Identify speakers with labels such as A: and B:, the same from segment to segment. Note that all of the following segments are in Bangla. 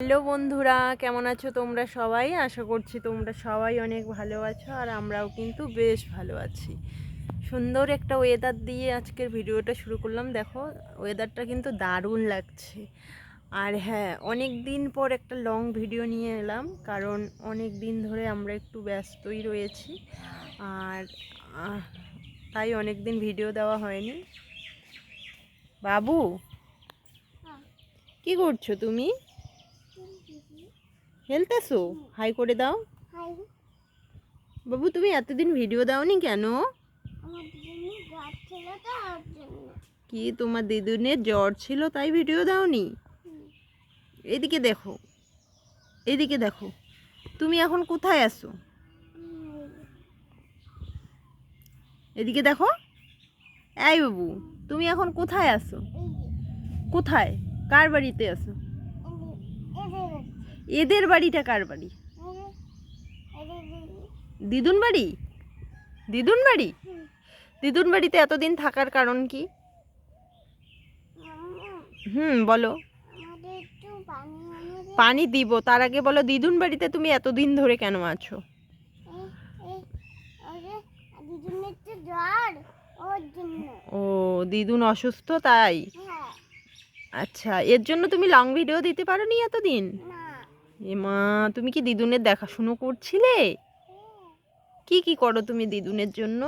A: হ্যালো বন্ধুরা কেমন আছো তোমরা সবাই? আশা করছি তোমরা সবাই অনেক ভালো আছো আর আমরাও কিন্তু বেশ ভালো আছি। সুন্দর একটা ওয়েদার দিয়ে আজকের ভিডিওটা শুরু করলাম। দেখো ওয়েদারটা কিন্তু দারুণ লাগছে। আর হ্যাঁ অনেক দিন পর একটা লং ভিডিও নিয়ে এলাম কারণ অনেক দিন ধরে আমরা একটু ব্যস্তই রয়েছি। আর তাই অনেক দিন ভিডিও দেওয়া হয়নি। বাবু কি করছ তুমি? খেলতেছো? হাই করে দাও। বাবু তুমি এতদিন ভিডিও দাওনি কেন? কি তোমার দিদুনের জ্বর ছিল তাই ভিডিও দাওনি? এদিকে দেখো। এদিকে দেখো। তুমি এখন কোথায় আছো? এদিকে দেখো। এই বাবু তুমি এখন কোথায় আছো? কোথায়? কার বাড়িতে আছো? এদের বাড়িটা কার বাড়ি? দিদুন বাড়ি? দিদুন বাড়ি? দিদুন বাড়িতে এতদিন থাকার কারণ কি? হুম বলো।
B: পানি
A: দিব তার আগে বলো দিদুন বাড়িতে তুমি এতদিন ধরে কেন আছো? ও দিদুন অসুস্থ তাই?
B: হ্যাঁ।
A: আচ্ছা এর জন্য তুমি লং ভিডিও দিতে পারো নি। এতদিন
B: না
A: এ মা তুমি কি দিদুনের দেখাশুনো করছিলে? কি কি করো তুমি দিদুনের জন্য?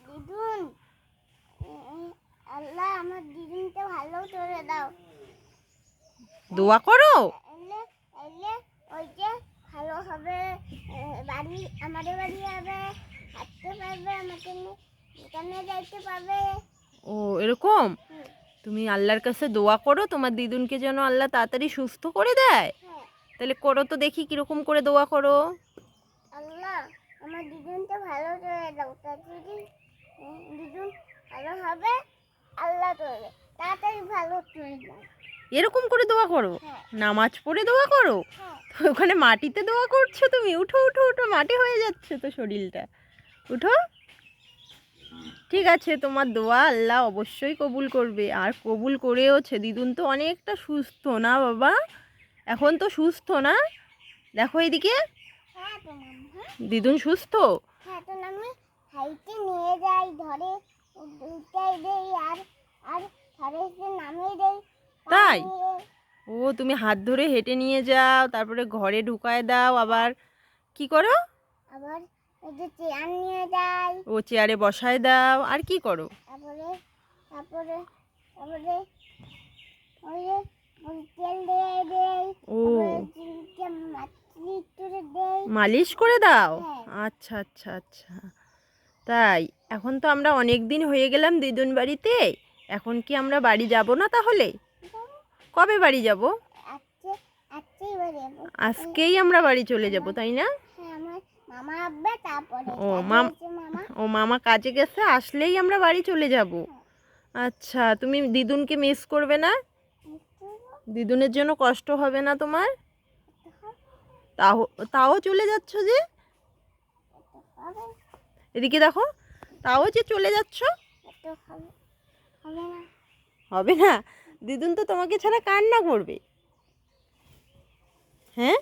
B: দিদুন আল্লাহ আমার দিদুনকে ভালো করে দাও।
A: দোয়া করো?
B: ওই যে ভালো হবে বাড়ি আমাদের বাড়ি হবে হাঁটতে পারবে আমাকে নিয়ে যাইতে পারবে?
A: ও এরকম? তুমি আল্লাহর কাছে দোয়া করো তোমার দিদুনকে যেন আল্লাহ তাড়াতাড়ি সুস্থ করে দেয়। তাহলে করো তো দেখি কীরকম করে দোয়া করো।
B: আল্লাহ আমার দিদুনকে ভালো করে দাও যদি দিদুন ভালো হবে আল্লাহ করবে তাড়াতাড়ি ভালো করে দাও।
A: এরকম করে দোয়া করো?
B: হ্যাঁ।
A: নামাজ পড়ে দোয়া করো?
B: হ্যাঁ।
A: ওখানে মাটিতে দোয়া করছ তুমি? উঠো উঠো উঠো মাটি হয়ে যাচ্ছে তো শরীরটা। উঠো। ঠিক আছে তোমার দোয়া আল্লাহ অবশ্যই কবুল করবে। আর কবুল করেওছে দিদুন তো অনেকটা সুস্থ না বাবা? এখন তো সুস্থ না? দেখো এদিকে।
B: হ্যাঁ
A: দিদুন সুস্থ?
B: হ্যাঁ তো আমি হাইটে নিয়ে যাই ধরে দেই আর আর ধরে এসে নামিয়ে দেই
A: তাই? ও তুমি হাত ধরে হেঁটে নিয়ে যাও তারপরে ঘরে ঢুকায় দাও আবার। কি করো?
B: আবার চেয়ার নিয়ে যাই।
A: ও চেয়ারে বসায় দাও। আর কি করো?
B: তারপরে তারপরে তারপরে
A: মালিশ করে দাও?
B: হ্যাঁ।
A: আচ্ছা আচ্ছা আচ্ছা। তাই এখন তো আমরা অনেক দিন হয়ে গেলাম দিদুন বাড়িতে। এখন কি আমরা বাড়ি যাব না তাহলে? কবে বাড়ি যাব।
B: আজকেই
A: আমরা বাড়ি চলে যাব তাই না
B: হ্যাঁ আমার মামা আসবে তারপরে
A: ও, মাম- ও মামা কাজে গেছে আসলেই আমরা বাড়ি চলে যাব। আচ্ছা তুমি দিদুনকে মিস করবে না? দিদুনের জন্য কষ্ট হবে না তোমার? তাও তাও চলে যাচ্ছ যে? এদিকে দেখো তাও যে চলে যাচ্ছ?
B: হবে না।
A: দিদুন তো তোমাকে ছাড়া কান্না করবে। হ্যাঁ?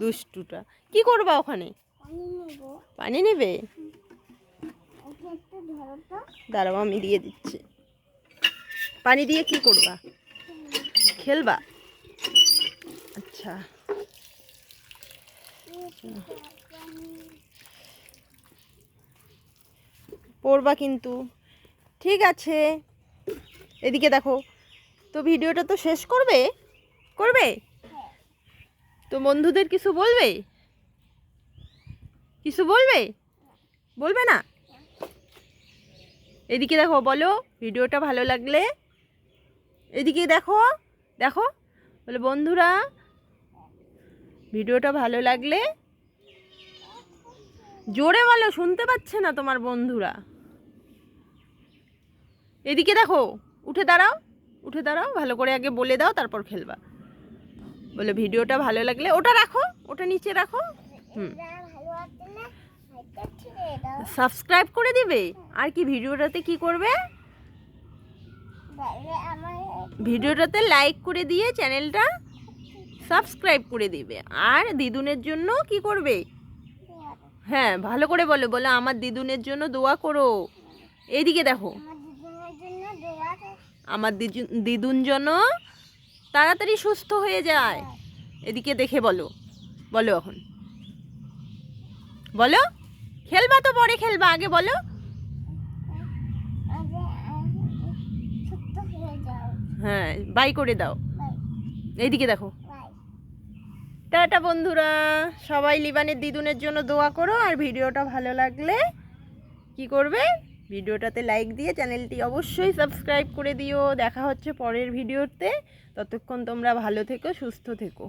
A: দুষ্টুটা। কি করবা ওখানে?
B: পানি নেবে।
A: দাঁড়াও আমি দিয়ে দিচ্ছি। পানি দিয়ে কি করবা? খেলবা? আচ্ছা। পড়বা কিন্তু। ঠিক আছে। এদিকে দেখো তো ভিডিওটা তো শেষ করবে? করবে? তো বন্ধুদের কিছু বলবে? কিছু বলবে? বলবে না? এদিকে দেখো, বলো, ভিডিওটা ভালো লাগলে? এদিকে দেখো দেখো, বলে, বন্ধুরা, ভিডিওটা ভালো লাগলে? জোরে বলো, শুনতে পাচ্ছে না তোমার বন্ধুরা। এদিকে দেখো, উঠে দাঁড়াও উঠে দাঁড়াও, ভালো করে আগে বলে দাও, তারপর খেলবা। বলে ভিডিওটা ভালো লাগলে ওটা রাখো ওটা নিচে রাখো। হুম। সাবস্ক্রাইব করে দিবে? আর কি ভিডিওটাতে কি করবে? ভিডিওটাতে লাইক করে দিয়ে চ্যানেলটা সাবস্ক্রাইব করে দিবে। আর দিদুনের জন্য কি করবে? হ্যাঁ ভালো করে বলো বলো আমার দিদুনের জন্য দোয়া করো। এইদিকে দেখো।
B: আমার
A: দিদুন জন্য তাড়াতাড়ি সুস্থ হয়ে যায়। এদিকে দেখে বলো বলো এখন। বলো, খেলবা তো পরে খেলবা, আগে বলো।
B: হয়ে,
A: বাই করে দাও। এইদিকে দেখো। টাটা বন্ধুরা, সবাই লিবানের দিদুনের জন্য দোয়া করো, আর ভিডিওটা ভালো লাগলে কি করবে? ভিডিওটাতে লাইক দিয়ে চ্যানেলটি অবশ্যই সাবস্ক্রাইব করে দিও। দেখা হচ্ছে পরের ভিডিওতে। ততক্ষণ তোমরা ভালো থেকো, সুস্থ থেকো।